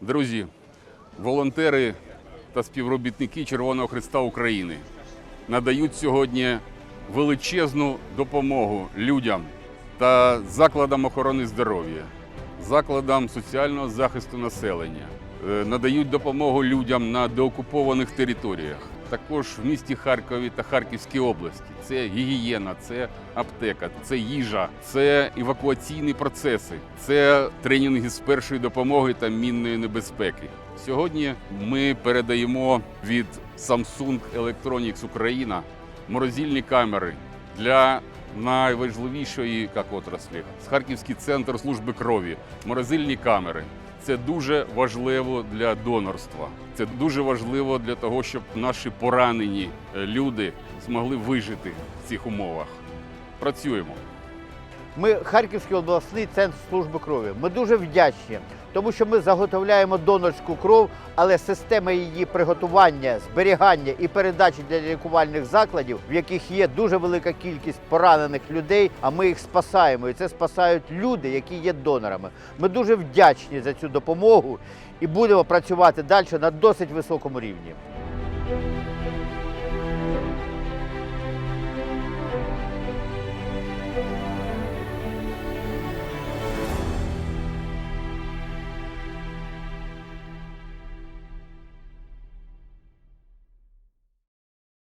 Друзі, волонтери та співробітники Червоного Христа України надають сьогодні величезну допомогу людям та закладам охорони здоров'я, закладам соціального захисту населення, Е, надають допомогу людям на деокупованих територіях. Також в місті Харкові та Харківській області. Це гігієна, це аптека, це їжа, це евакуаційні процеси, це тренінги з першої допомоги та мінної небезпеки. Сьогодні ми передаємо від Samsung Electronics Україна морозильні камери для найважливішої як отраслі Харківський центр служби крові, морозильні камери. Це дуже важливо для донорства. Це дуже важливо для того, щоб наші поранені е, люди змогли вижити в цих умовах. Працюємо. Ми Харківський обласний центр служби крові. Ми дуже вдячні, тому що ми заготовляємо донорську кров, але система її приготування, зберігання і передачі для лікувальних закладів, в яких є дуже велика кількість поранених людей, а ми їх спасаємо. І це спасають люди, які є донорами. Ми дуже вдячні за цю допомогу і будемо працювати далі на досить високому рівні.